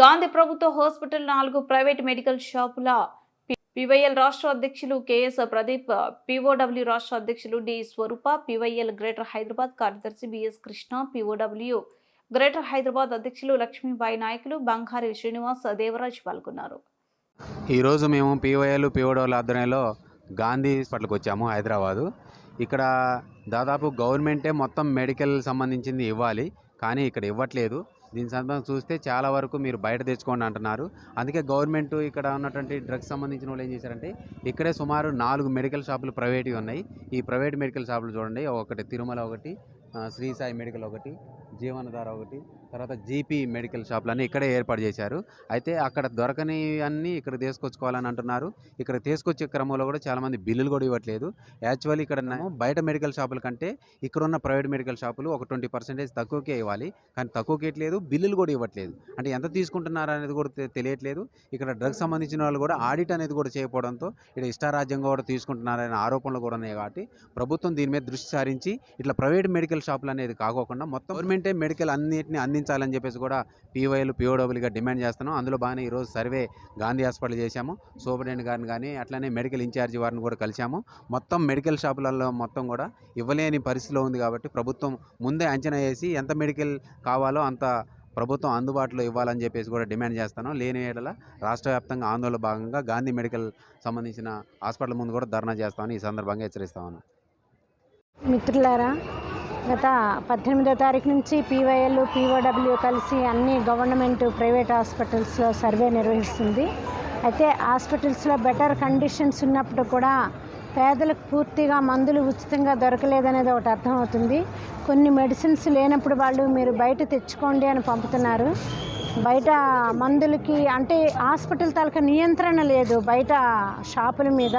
గాంధీ ప్రభుత్వ హాస్పిటల్ నాలుగు private medical షాపుల పివైఎల్ రాష్ట్ర అధ్యక్షులు కేఎస్ ప్రదీప్ పిఓడబ్ల్యూ రాష్ట్ర అధ్యక్షులు D Swaroopa PYL greater Hyderabad కార్యదర్శి BS Krishna POW greater Hyderabad అధ్యక్షులు లక్ష్మీబాయి నాయకులు బంగారి శ్రీనివాస్ దేవరాజ్ పాల్గొన్నారు. ఈరోజు మేము పివైఎల్ పిఓడబ్ల్యూ ఆధ్వర్యంలో గాంధీ హాస్పిటల్కి వచ్చాము హైదరాబాదు. ఇక్కడ దాదాపు గవర్నమెంటే మొత్తం మెడికల్ సంబంధించింది ఇవ్వాలి కానీ ఇక్కడ ఇవ్వట్లేదు. దీని సందర్భంగా చూస్తే చాలా వరకు మీరు బయట తెచ్చుకోండి అంటున్నారు. అందుకే గవర్నమెంట్ ఇక్కడ ఉన్నటువంటి డ్రగ్స్ సంబంధించిన వాళ్ళు ఏం చేశారంటే ఇక్కడే సుమారు నాలుగు మెడికల్ షాపులు ప్రైవేట్వి ఉన్నాయి. ఈ ప్రైవేట్ మెడికల్ షాపులు చూడండి ఒకటి తిరుమల ఒకటి శ్రీ సాయి మెడికల్ ఒకటి జీవనధార ఒకటి తర్వాత జీపీ మెడికల్ షాపులన్నీ ఇక్కడే ఏర్పాటు చేశారు. అయితే అక్కడ దొరకని అన్నీ ఇక్కడ తీసుకొచ్చుకోవాలని అంటున్నారు. ఇక్కడ తీసుకొచ్చే క్రమంలో కూడా చాలామంది బిల్లులు కూడా ఇవ్వట్లేదు. యాక్చువల్లీ ఇక్కడ బయట మెడికల్ షాపుల కంటే ఇక్కడ ఉన్న ప్రైవేట్ మెడికల్ షాపులు ఒక ట్వంటీ పర్సెంటేజ్ తక్కువకే ఇవ్వాలి. కానీ తక్కువకి ఇవ్వట్లేదు బిల్లులు కూడా ఇవ్వట్లేదు. అంటే ఎంత తీసుకుంటున్నారు అనేది కూడా తెలియట్లేదు. ఇక్కడ డ్రగ్స్ సంబంధించిన వాళ్ళు కూడా ఆడిట్ అనేది కూడా చేయకపోవడంతో ఇక్కడ ఇష్టారాజ్యంగా కూడా తీసుకుంటున్నారనే ఆరోపణలు కూడా ఉన్నాయి కాబట్టి ప్రభుత్వం దీని మీద దృష్టి సారించి ఇట్లా ప్రైవేట్ మెడికల్ షాపులు అనేది కాకోకుండా మొత్తం గవర్నమెంటే మెడికల్ అన్నింటినీ అన్ని అందించాలని చెప్పేసి కూడా పీవైలు పీఓడబ్ల్యూగా డిమాండ్ చేస్తున్నాం. అందులో బాగానే ఈరోజు సర్వే గాంధీ హాస్పిటల్ చేశాము. సూపరింటెండెంట్ గారిని కానీ అట్లనే మెడికల్ ఇన్ఛార్జి వారిని కూడా కలిశాము. మొత్తం మెడికల్ షాపులలో మొత్తం కూడా ఇవ్వలేని పరిస్థితిలో ఉంది కాబట్టి ప్రభుత్వం ముందే అంచనా వేసి ఎంత మెడికల్ కావాలో అంత ప్రభుత్వం అందుబాటులో ఇవ్వాలని చెప్పేసి కూడా డిమాండ్ చేస్తాను లేని ఏడల రాష్ట్ర వ్యాప్తంగా ఆందోళన భాగంగా గాంధీ మెడికల్ సంబంధించిన హాస్పిటల్ ముందు కూడా ధర్నా చేస్తామని ఈ సందర్భంగా హెచ్చరిస్తామని మిత్రులారా గత పద్దెనిమిదో తారీఖు నుంచి పీవైఎల్ పీఓడబ్ల్యూ కలిసి అన్ని గవర్నమెంట్ ప్రైవేట్ హాస్పిటల్స్లో సర్వే నిర్వహిస్తుంది. అయితే హాస్పిటల్స్లో బెటర్ కండిషన్స్ ఉన్నప్పుడు కూడా పేదలకు పూర్తిగా మందులు ఉచితంగా దొరకలేదనేది ఒకటి అర్థమవుతుంది. కొన్ని మెడిసిన్స్ లేనప్పుడు వాళ్ళు మీరు బయట తెచ్చుకోండి అని పంపుతున్నారు. బయట మందులకి అంటే హాస్పిటల్ తాలూకా నియంత్రణ లేదు బయట షాపుల మీద.